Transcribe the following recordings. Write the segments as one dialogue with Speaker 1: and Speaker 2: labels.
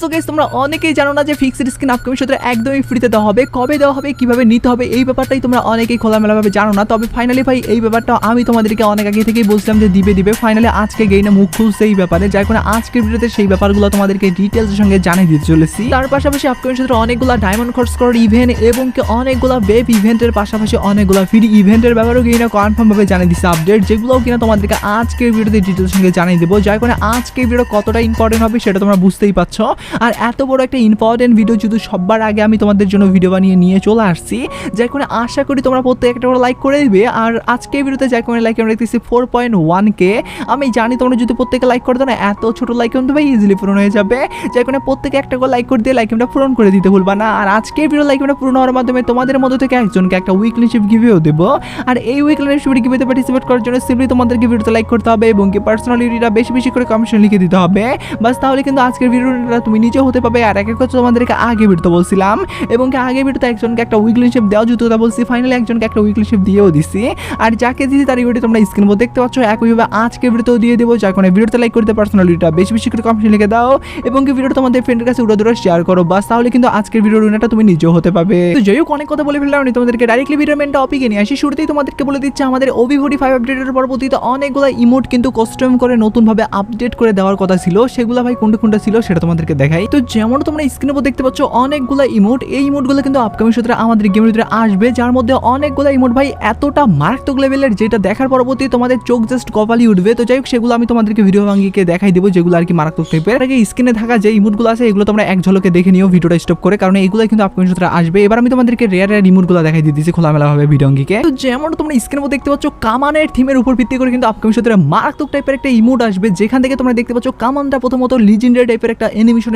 Speaker 1: So guys তোমরা অনেকেই জানো না যে ফিক্সড স্ক্রিন আপকামিং সত্রে একদমই ফ্রিতে দেওয়া হবে, কবে দেওয়া হবে, কীভাবে নিতে হবে, এই ব্যাপারটাই তোমরা অনেকেই খোলামেলাভাবে জানো না। তবে ফাইনালি ভাই, এই ব্যাপারটা আমি তোমাদেরকে অনেক আগে থেকেই বলছিলাম যে দিবে দিবে। ফাইনালি আজকে গেইনে মুখ খুলছে এই ব্যাপারে। যার কারণে আজকের ভিডিওতে সেই ব্যাপারগুলো তোমাদেরকে ডিটেলসের সঙ্গে জানিয়ে দিতে চলেছি। তার পাশাপাশি আপকামিং সত্রে অনেকগুলো ডায়মন্ড খরচ করার ইভেন্ট এবং অনেকগুলো ওয়েব ইভেন্টের পাশাপাশি অনেকগুলো ফ্রি ইভেন্টের ব্যাপারেও কিনা কনফার্ম ভাবে জানিয়ে দিচ্ছে আপডেট যেগুলোও কিনা তোমাদেরকে আজকের ভিডিওতে ডিটেলসের সঙ্গে জানিয়ে দেবো। যার কারণে আজকের ভিডিও কতটা ইম্পর্টেন্ট হবে সেটা তোমরা বুঝতেই পারছ। আর এত বড় একটা ইম্পর্টেন্ট ভিডিও যদি সবার আগে আমি তোমাদের জন্য ভিডিও বানিয়ে নিয়ে চলে আসছি, যার কারণে আশা করি তোমরা প্রত্যেক একটা করে লাইক করে দিবে। আর আজকের ভিডিওতে যার করে লাইক দেখতেছি ফোর পয়েন্ট ওয়ান কে আমি জানি তোমরা যদি প্রত্যেকে লাইক করে দাও না এত ছোট লাইক কিন্তু ভাই ইজিলি পূরণ হয়ে যাবে। যার কারণে প্রত্যেকে একটা করে লাইক করে দিয়ে লাইক আমরা পূরণ করে দিতে ভুলবা না। আর আজকে ভিডিও লাইক আমরা পূরণ হওয়ার মাধ্যমে তোমাদের মধ্যে থেকে একজনকে একটা উইকলি শিপ গিভেও দেবো। আর এই উইকলি শিপের গিভেতে পার্টিসিপেট করার জন্য সিম্পলি তোমাদেরকে ভিডিওতে লাইক করতে হবে এবং কি পার্সোনালিটিটা বেশি বেশি করে কমিশন লিখে দিতে হবে। বাস তাহলে কিন্তু আজকের ভিডিওটা তুমি নিজে হতে পাবে আর এক এক করে তোমাদেরকে আগে ভিডিওতে বলছিলাম। এবং আগে ভিডিওতে একজনকে একটা উইকলি শিপ দেওয়া যেত তা বলছি। ফাইনালি একজনকে একটা উইকলি শিপ দিয়েও দিছি। আর যাকে দিয়েছি তার ভিডিও তোমরা স্ক্রিন মধ্যে দেখতে পাচ্ছ। একইভাবে আজকে ভিডিওতেও দিয়ে দেবো। যার কারণে ভিডিওতে লাইক করতে পার্সোনালিটিটা বেশি বেশি করে কমিশন লিখে দাও। এবং কি ভিডিওটা তোমাদের ফ্রেন্ডের কাছে উড়ে দূরে শেয়ার করো। বাস, তাহলে কিন্তু আজকের ভিডিও রুনাটা তুমি নিজেও হতে পাবে তো যাই হোক, অনেক কথা বলে ফেললাম। আমি তোমাদেরকে ডাইরেক্টলি ভিডিও মেন টপিকে নিয়ে আসি। শুরুতেই তোমাদেরকে বলে দিচ্ছে, আমাদের ওবি ফোর্টি ফাইভ আপডেটের পরবর্তীতে অনেকগুলো ইমোট কিন্তু কস্টিউম করে নতুনভাবে আপডেট করে দেওয়ার কথা ছিল। সেগুলো ভাই কোনটা কোনটা ছিল সেটা তোমাদেরকে দেখাই। তো যেমন তোমরা স্ক্রিনের উপর দেখতে পাচ্ছ, অনেকগুলো ইমোট এই ইমোটগুলো কিন্তু আপকামিং সূত্রে আমাদের গেমের ভিতরে আসবে, যার মধ্যে অনেকগুলো ইমোট ভাই এতটা মারাত্মক লেভেলের যেটা দেখার পরবর্তী তোমাদের চোখ জাস্ট কপালি উঠবে। তো যাই হোক, সেগুলো আমি তোমাদেরকে ভিডিও ভাঙ্গিকে দেখাই দেবো, যেগুলো আর কি মারাত্মক টাইপের আগে স্ক্রিনে থাকা যে ইমোটগুলো আছে, এগুলো তোমরা এক ঝলকে দেখে নিও, ভিডিওটা স্টপ করে, কারণ এগুলো কিন্তু আপকামিং সূত্রে আসবে। এবার আমি তোমাদেরকে রেয়ার রেয়ার ইমোটগুলো দেখাই দিয়ে দিচ্ছি খোলামেলা ভাবে ভিডিও অঙ্গিকে তো যেমন তোমরা স্ক্রিনের মধ্যে দেখতে পাচ্ছ কামানের থিমের উপর ভিত্তি করে কিন্তু আপকামিং সূত্রে মারাত্মক টাইপের একটা ইমোট আসবে। যেখান থেকে তোমরা দেখতে পাচ্ছ কামানটা প্রথমত লিজেন্ডারি টাইপের একটা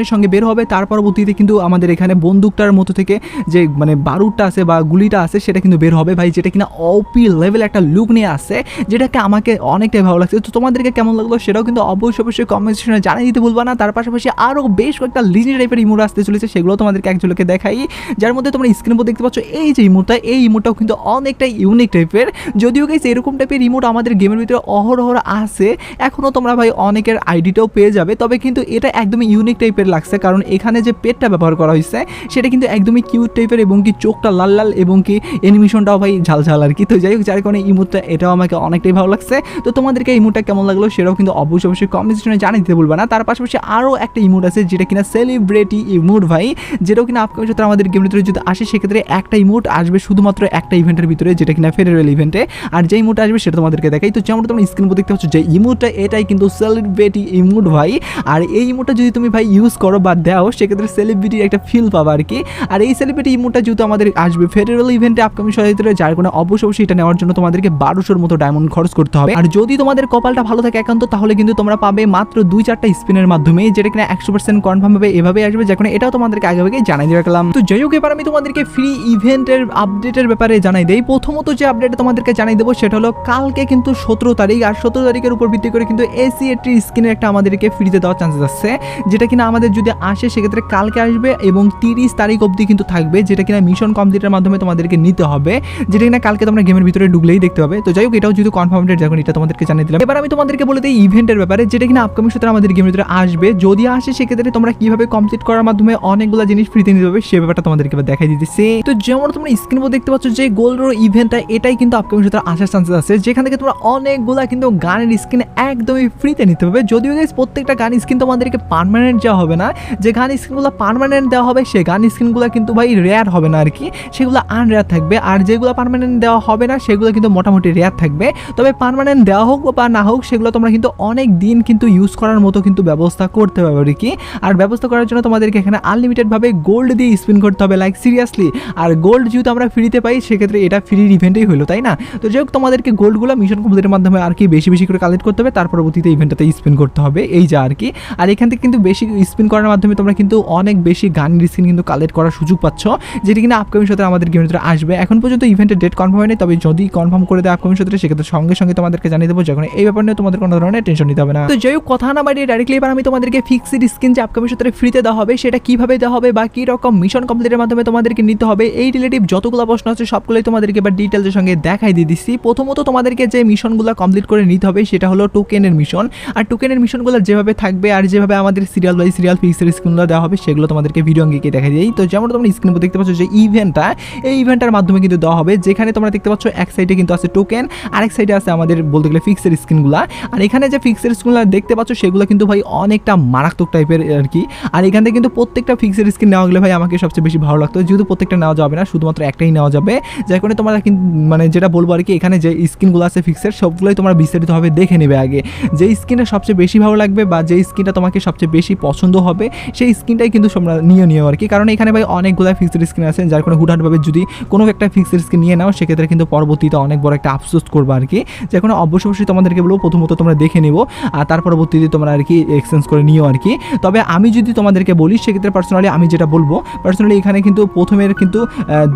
Speaker 1: অ্যানিমেশনের সঙ্গে বের হবে, তার পরবর্তীতে কিন্তু আমাদের এখানে বন্দুকটার মতো থেকে যে মানে বারুদটা আছে বা গুলিটা আছে, সেটা কিন্তু বের হবে। ভাই, যেটা কিনা অপি লেভেল একটা লুক নিয়ে আসছে, যেটাকে আমাকে অনেকটাই ভালো লাগছে। তো তোমাদেরকে কেমন লাগল সেটাও কিন্তু অবশ্যই অবশ্যই কমেন্ট জানিয়ে দিতে ভুলবা না। তার পাশাপাশি আরও বেশ কয়েকটা লিজেন্ড টাইপের ইমোট আসতে চলেছে, সেগুলো তোমাদেরকে একজনকে দেখাই। যার মধ্যে তোমরা স্ক্রিন উপর দেখতে পাচ্ছ, এই যে ইমোটটা এই ইমোটটাও কিন্তু অনেকটাই ইউনিক টাইপের যদিও গেছে এরকম টাইপের ইমোট আমাদের গেমের ভিতরে অহরহর আছে এখনও তোমরা ভাই অনেকের আইডিটাও পেয়ে যাবে, তবে কিন্তু এটা একদমই ইউনিক টাইপের লাগছে, কারণ এখানে যে পেটটা ব্যবহার করা হয়েছে, সেটা কিন্তু একদমই কিউট টাইপের এবং কি চোখটা লাল লাল এবং কি অ্যানিমেশনটাও ভাই ঝাল ঝাল আর কি। তো যাই হোক, যার কারণে ইমোটটা এটাও আমাকে অনেকটাই ভালো লাগছে। তো তোমাদেরকে ইমোটটা কেমন লাগল সেটাও কিন্তু অবশ্যই অবশ্যই কমেন্ট জানিয়ে দিতে বলবে না। তার পাশাপাশি আরও একটা ইমোট আছে, যেটা কিনা সেলিব্রিটি ইমোট ভাই, যেটাও কিনা আপকামিং সাথে আমাদের গেমের ভিতরে যদি আসে, সেক্ষেত্রে একটা ইমোট আসবে শুধুমাত্র একটা ইভেন্টের ভিতরে, যেটা কিনা ফেডারেল ইভেন্টে আর যে ইমোট আসবে সেটা তোমাদেরকে দেখাই। তো যেমন তোমরা স্ক্রিন দেখতে পাচ্ছ, যে ইমোটটা এটাই কিন্তু সেলিব্রিটি ইমোট ভাই। আর এই ইমোটটা যদি তুমি ভাই ইউজ করো বা দাও, সেক্ষেত্রে সেলিব্রিটির একটা ফিল পাবা আর কি আর এই সেলিব্রিটি ইমোটটা যেহেতু আমাদের আসবে ফেডারেল ইভেন্টে আপকামিং সহিতরে যার কোনো অবশ্যই অবশ্যই এটা নেওয়ার জন্য তোমাদেরকে বারোশোর মতো ডায়মন্ড খরচ করতে হবে। আর যদি তোমাদের কপালটা ভালো থাকে একান্ত, তাহলে কিন্তু তোমরা পাবে মাত্র দুই চারটা স্পিনের মাধ্যমে, যেটা কিনা একশো পার্সেন্ট কনফার্ম হবে এভাবে আসবে যখন এটাও তোমাদেরকে আগে আগে জানাই দিয়ে রাখলাম। তো যাই হোক, এবার আমি তোমাদেরকে ফ্রি ইভেন্টের আপডেটের ব্যাপারে জানাই দেই। প্রথমত যে আপডেট তোমাদেরকে জানাই দেবো, সেটা হলো কালকে কিন্তু সতেরো তারিখ, আর সতেরো তারিখের উপর ভিত্তি করে কিন্তু এসি এটি স্ক্রিনের একটা আমাদেরকে ফ্রিতে দেওয়ার চান্সেস আছে, যেটা কিনা আমাদের যদি আসে, সেক্ষেত্রে কালকে আসবে এবং তিরিশ তারিখ অবধি কিন্তু থাকবে, যেটা কিনা মিশন কমপ্লিটের মাধ্যমে তোমাদেরকে নিতে হবে, যেটা কিনা কালকে তোমরা গেমের ভিতরে ঢুকলেই দেখতে পাবে। তো যাই হোক, এটাও যেহেতু কনফার্ম ডেট যখন এটা তোমাদেরকে জানিয়ে দিলাম। এবার আমি তোমাদেরকে বলে দিই ইভেন্টের ব্যাপারে, যেটা কিনা আপকামিং সূত্রে আমাদের গেমের ভিতরে আসবে। যদি আসে, সেক্ষেত্রে তোমরা কীভাবে কমপ্লিট করার মাধ্যমে অনেকগুলো জিনিস ফ্রিতে নিতে পারবে, সে ব্যাপারটা তোমাদেরকে এবার দেখাই দিতেছি। তো যেমন তোমরা স্ক্রিন দেখতে পাচ্ছ যে গোল্ড রো ইভেন্টটা এটাই কিন্তু আপকামিং সূত্রে আসার চান্সেস আছে। যেখান থেকে তোমরা অনেকগুলা কিন্তু গানের স্ক্রিন একদমই ফ্রিতে নিতে পারবে। যদিও প্রত্যেকটা গান স্ক্রিন তোমাদেরকে পার্মানেন্ট দেওয়া হবে। না। যে গান স্ক্রিনগুলো পারমানেন্ট দেওয়া হবে সেই গান স্ক্রিনগুলো কিন্তু ভাই রেয়ার হবে না আর কি সেগুলো আনরেয়ার থাকবে। আর যেগুলো পারমানেন্ট দেওয়া হবে না, সেগুলো কিন্তু মোটামুটি রেয়ার থাকবে। তবে পার্মানেন্ট দেওয়া হোক বা না হোক, সেগুলো তোমরা কিন্তু অনেক দিন কিন্তু ইউজ করার মতো কিন্তু ব্যবস্থা করতে পারবে আর কি আর ব্যবস্থা করার জন্য তোমাদেরকে এখানে আনলিমিটেডভাবে গোল্ড দিয়ে স্পিন করতে হবে লাইক সিরিয়াসলি আর গোল্ড যেহেতু আমরা ফ্রিতে পাই, সেক্ষেত্রে এটা ফ্রি ইভেন্টেই হলো, তাই না? তো যাই হোক, তোমাদেরকে গোল্ডগুলো মিশন কমপ্লিটের মাধ্যমে আর কি বেশি বেশি করে কালেক্ট করতে হবে। তার পরবর্তীতে ইভেন্টটাতে স্পিন করতে হবে। এই যা আর কি আর এখান থেকে কিন্তু বেশি স্পিন করার মাধ্যমে তোমরা কিন্তু অনেক বেশি গানের স্কিন কিন্তু কালেক্ট করার সুযোগ পাচ্ছ, যেটি কিনা আপকামিং সাথে আমাদের গেমের ভিতরে আসবে। এখন পর্যন্ত ইভেন্টের ডেট কনফার্ম হয়নি, তবে যদি কনফার্ম করে দেয় আপকামিং সাথে সেক্ষেত্রে সঙ্গে সঙ্গে তোমাদেরকে জানিয়ে দেবো যখন এই ব্যাপার নিয়ে তোমাদের কোনো ধরনের টেনশন নিতে হবে না। তো যাই হোক, কথা না বাড়িয়ে ডাইরেক্টলি এবার আমি তোমাদেরকে ফিক্সড স্কিন যে আপকামিং সাথে ফ্রিতে দেওয়া হবে, সেটা কীভাবে দেওয়া হবে বা কী রকম মিশন কমপ্লিটের মাধ্যমে তোমাদেরকে নিতে হবে, এই রিলেটিভ যতগুলো প্রশ্ন আছে সবগুলোই তোমাদেরকে এবার ডিটেলসের সঙ্গে দেখাই দিয়ে দিচ্ছি। প্রথমত তোমাদেরকে যে মিশনগুলো কমপ্লিট করে নিতে হবে, সেটা হলো টোকেনের মিশন আর টোকেনের মিশনগুলো যেভাবে থাকবে আর যেভাবে আমাদের সিরিয়াল বাই সিরিয়াল রিয়াল ফিক্সের স্ক্রিনগুলো দেওয়া হবে, সেগুলো তোমাদেরকে ভিডিও অঙ্গিকে দেখা দিই। তো যেমন তোমরা স্ক্রিন দেখতে পাচ্ছ যে ইভেন্টটা এই ইভেন্টের মাধ্যমে কিন্তু দেওয়া হবে। যেখানে তোমরা দেখতে পাচ্ছ এক সাইডে কিন্তু আছে টোকেন আর এক সাইডে আছে আমাদের বলতে গেলে ফিক্সের স্ক্রিনগুলো আর এখানে যে ফিক্সের স্ক্রিনগুলো দেখতে পাচ্ছ, সেগুলো কিন্তু ভাই অনেকটা মারাত্মক টাইপের আর কি। আর এখান থেকে কিন্তু প্রত্যেকটা ফিক্সের স্ক্রিন নেওয়া গেলে ভাই আমাকে সবচেয়ে বেশি ভালো লাগতো। যেহেতু প্রত্যেকটা নেওয়া যাবে না, শুধুমাত্র একটাই নেওয়া যাবে। যার কারণে তোমরা কিন্তু মানে যেটা বলব আর কি, এখানে যে স্ক্রিনগুলো আছে ফিক্সের সবগুলোই তোমরা বিস্তারিতভাবে দেখে নেবে আগে। যে স্ক্রিনটা সবচেয়ে বেশি ভালো লাগবে বা যে স্ক্রিনটা তোমাকে সবচেয়ে বেশি পছন্দ হবে, সেই স্ক্রিনটাই কিন্তু তোমরা নিয়ে নিও আর কি। কারণ এখানে ভাই অনেকগুলো ফিক্সড স্ক্রিন আছে, যার কোনো হুটহাটভাবে যদি কোনো একটা ফিক্সড স্ক্রিন নিয়ে নাও, সেক্ষেত্রে কিন্তু পরবর্তীতে অনেক বড় একটা আফসোস করবে আর কি। যে কোনো অবশ্যই অবশ্যই তোমাদেরকে বলব, প্রথমত তোমরা দেখে নিবো, আর তার পরবর্তীতে তোমরা আর কি এক্সচেঞ্জ করে নিও আর কি। তবে আমি যদি তোমাদেরকে বলি, সেক্ষেত্রে পার্সোনালি আমি যেটা বলব পার্সোনালি এখানে কিন্তু প্রথমের কিন্তু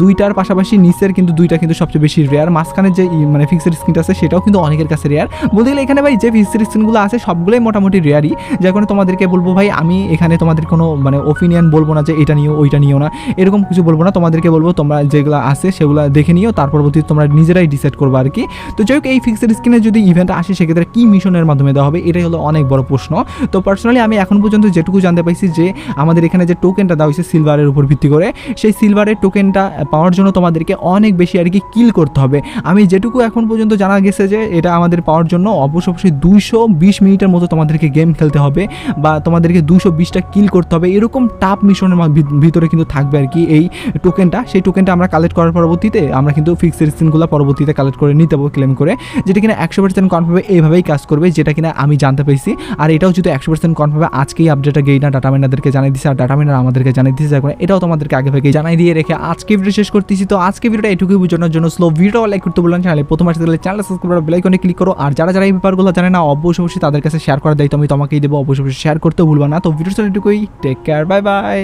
Speaker 1: দুইটার পাশাপাশি নিচের কিন্তু দুইটা কিন্তু সবচেয়ে বেশি রেয়ার মাঝখানে যে মানে ফিক্সড স্ক্রিনটা আছে, সেটাও কিন্তু অনেকের কাছে রেয়ার বলতে গেলে এখানে ভাই যে ফিক্সড স্ক্রিনগুলো আছে, সবগুলোই মোটামুটি রেয়ারই যার কারণে তোমাদেরকে বলব ভাই, আমি এখানে তোমাদের কোনো মানে ওপিনিয়ন বলব না যে এটা নিও, ওইটা নিও না। এরকম কিছু বলব না, তোমাদেরকে বলব, তোমরা যেগুলো আছে সেগুলো দেখে নিও, তার পরবর্তীতে তোমরা নিজেরাই ডিসাইড করব আর কি। তো যাই হোক, এই ফিক্সড স্ক্রিনে যদি ইভেন্ট আসে, সেক্ষেত্রে কী মিশনের মাধ্যমে দেওয়া হবে, এটাই হলো অনেক বড় প্রশ্ন। তো পার্সোনালি আমি এখন পর্যন্ত যেটুকু জানতে পাইছি যে, আমাদের এখানে যে টোকেনটা দেওয়া হয়েছে সিলভারের উপর ভিত্তি করে, সেই সিলভারের টোকেনটা পাওয়ার জন্য তোমাদেরকে অনেক বেশি আর কি কিল করতে হবে। আমি যেটুকু এখন পর্যন্ত জানা গেছে যে, এটা আমাদের পাওয়ার জন্য অবশ্য অবশ্যই দুইশো বিশ মিনিটের মতো তোমাদেরকে গেম খেলতে হবে বা তোমাদেরকে দুশো বিশটা কিল করতে হবে, এরকম টাপ মিশনের ভিতরে কিন্তু থাকবে আর কি এই টোকেনটা সেই টোকেনটা আমরা কালেক্ট করার পরবর্তীতে আমরা কিন্তু ফিক্সড স্ক্রিনগুলো পরবর্তীতে কালেক্ট করে নিতে পারব ক্লেম করে। যেটা কিনা একশো পার্সেন্ট কনফার্মে এইভাবেই কাজ করবে, যেটা কিনা আমি জানতে পেরেছি। আর এটাও যদি একশো পার্সেন্ট কনফার্মে আজকেই আপডেটটা গেইনা ডাটা মাইনারদেরকে জানিয়ে দিচ্ছে আর ডাটা মাইনার আমাদেরকে জানিয়ে দিচ্ছে কারণে এটাও তোমাদেরকে আগে থেকে জানাই দিয়ে রেখে আজকে ভিডিও শেষ করতেছি। তো আজকে ভিডিওটা এটুকুই বোঝানোর জন্য স্লো ভিডিও লাইক করতে বললাম চ্যানেলে প্রথম আসতে গেলে চ্যানেল সাবস্ক্রাইব করে বেলাইকনে ক্লিক করো। আর যারা যারা এই ব্যাপারগুলো জানে না, অবশ্যই অবশ্যই তাদের কাছে শেয়ার করার দায়িত্ব আমি তোমাকেই দেবো, অবশ্যই অবশ্যই শেয়ার করতে ভুলবা না। তো ভিডিওটা এটুকুই টেক কেয়ার বাই বাই